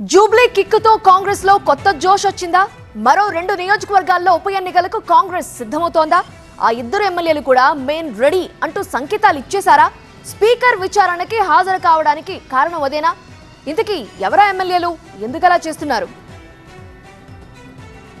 Jubilee కిక్కుతో కాంగ్రెస్లో కొత్త జోష్ వచ్చిందా? మరో రెండు నియోజకవర్గాల్లో ఉప ఎన్నికలకు కాంగ్రెస్ సిద్ధమవుతోందా? ఆ ఇద్దరు ఎమ్మెల్యేలు కూడా మెయిన్ రెడీ అంటూ సంకేతాలు ఇచ్చేశారా? స్పీకర్ విచారణకి హాజరు కావడానికి కారణం అదేనా? ఇంతకీ ఎవరా ఎమ్మెల్యేలు? ఎందుకలా చేస్తున్నారు?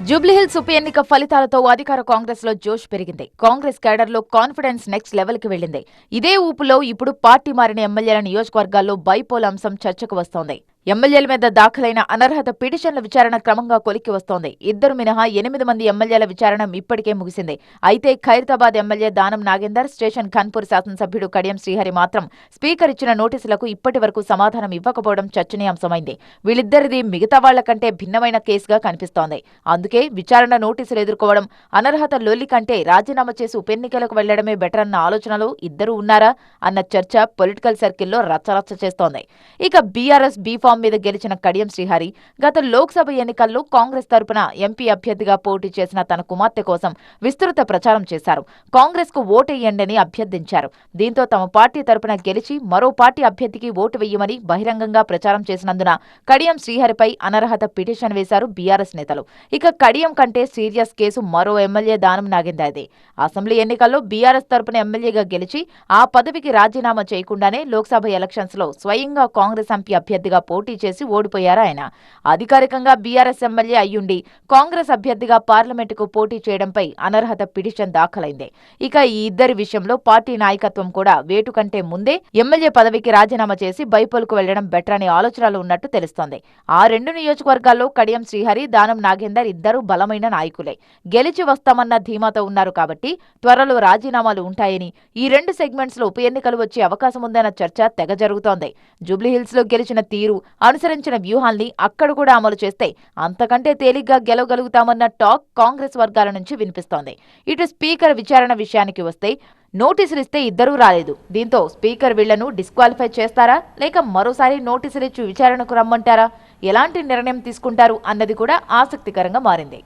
జూబ్లీహిల్స్ ఉప ఎన్నిక ఫలితాలతో అధికార కాంగ్రెస్లో జోష్ పెరిగింది. కాంగ్రెస్ కేడర్లో కాన్ఫిడెన్స్ నెక్స్ట్ లెవెల్కి వెళ్ళింది ఇదే ఊపులో ఇప్పుడు పార్టీ మారిన ఎమ్మెల్యేల నియోజకవర్గాల్లో బైపోల్ అంశం చర్చకు వస్తోంది. ఎమ్మెల్యేల మీద దాఖలైన అనర్హత పిటిషన్ల విచారణ క్రమంగా కొలిక్కి వస్తోంది. ఇద్దరు మినహా ఎనిమిది మంది ఎమ్మెల్యేల విచారణ ఇప్పటికే ముగిసింది. అయితే ఖైరతాబాద్ ఎమ్మెల్యే దానం నాగేందర్ స్టేషన్ ఖాన్పూర్ శాసనసభ్యుడు కడియం శ్రీహరి మాత్రం స్పీకర్ ఇచ్చిన నోటీసులకు ఇప్పటి వరకు సమాధానం ఇవ్వకపోవడం చర్చనీయాంశమైంది. వీళ్ళిద్దరిది మిగతా వాళ్ళ కంటే భిన్నమైన కేసుగా కనిపిస్తోంది. అందుకే విచారణ నోటీసులు ఎదుర్కోవడం అనర్హత లొల్లి కంటే రాజీనామా చేసి ఉప ఎన్నికలకు వెళ్ళడమే బెటర్ అన్న ఆలోచనలో ఇద్దరు ఉన్నారా అన్న చర్చ పొలిటికల్ సర్కిల్లో రచ్చరచ్చ చేస్తోంది. ఇక బీఆర్ఎస్ బీఫామ్ మీద గెలిచిన కడియం శ్రీహరి గత లోక్సభ ఎన్నికల్లో కాంగ్రెస్ తరపున ఎంపీ అభ్యర్థిగా పోటీ చేసిన తన కుమార్తె కోసం విస్తృత ప్రచారం చేశారు. కాంగ్రెస్కు ఓటేయండని అభ్యర్థించారు. దీంతో తమ పార్టీ తరపున గెలిచి మరో పార్టీ అభ్యర్థికి ఓటు వేయమని బహిరంగంగా ప్రచారం చేసినందున కడియం శ్రీహరిపై అనర్హత పిటిషన్ వేశారు బీఆర్ఎస్ నేతలు. ఇక కడియం కంటే సీరియస్ కేసు మరో ఎమ్మెల్యే దానం నాగిందాది. అసెంబ్లీ ఎన్నికల్లో బీఆర్ఎస్ తరపున ఎమ్మెల్యేగా గెలిచి ఆ పదవికి రాజీనామా చేయకుండానే లోక్సభ ఎలక్షన్స్లో స్వయంగా కాంగ్రెస్ ఎంపీ అభ్యర్థిగా పోటీ పోటీ చేసి ఓడిపోయారు ఆయన. అధికారికంగా బీఆర్ఎస్ ఎమ్మెల్యే అయ్యుండి కాంగ్రెస్ అభ్యర్థిగా పార్లమెంటుకు పోటీ చేయడంపై అనర్హత పిటిషన్ దాఖలైంది. ఇక ఈ ఇద్దరి విషయంలో పార్టీ నాయకత్వం కూడా వేటు కంటే ముందే ఎమ్మెల్యే పదవికి రాజీనామా చేసి బైపోల్కు వెళ్ళడం బెటర్ అనే ఆలోచనలు ఉన్నట్టు తెలుస్తోంది. ఆ రెండు నియోజకవర్గాల్లో కడియం శ్రీహరి దానం నాగేందర్ ఇద్దరు బలమైన నాయకులే. గెలిచి వస్తామన్న ధీమాతో ఉన్నారు కాబట్టి త్వరలో రాజీనామాలు ఉంటాయని ఈ రెండు సెగ్మెంట్స్లో ఉప ఎన్నికలు వచ్చే అవకాశం ఉందన్న చర్చ తెగ జరుగుతోంది. జూబ్లీహిల్స్లో గెలిచిన తీరు అనుసరించిన వ్యూహాల్ని అక్కడ కూడా అమలు చేస్తే అంతకంటే తేలిగ్గా గెలవగలుగుతామన్న టాక్ కాంగ్రెస్ వర్గాల నుంచి వినిపిస్తోంది. ఇటు స్పీకర్ విచారణ విషయానికి వస్తే నోటీసులు ఇస్తే ఇద్దరూ రాలేదు. దీంతో స్పీకర్ వీళ్ళను డిస్క్వాలిఫై చేస్తారా? లేక మరోసారి నోటీసులు ఇచ్చి విచారణకు రమ్మంటారా? ఎలాంటి నిర్ణయం తీసుకుంటారు? అన్నది కూడా ఆసక్తికరంగా మారింది.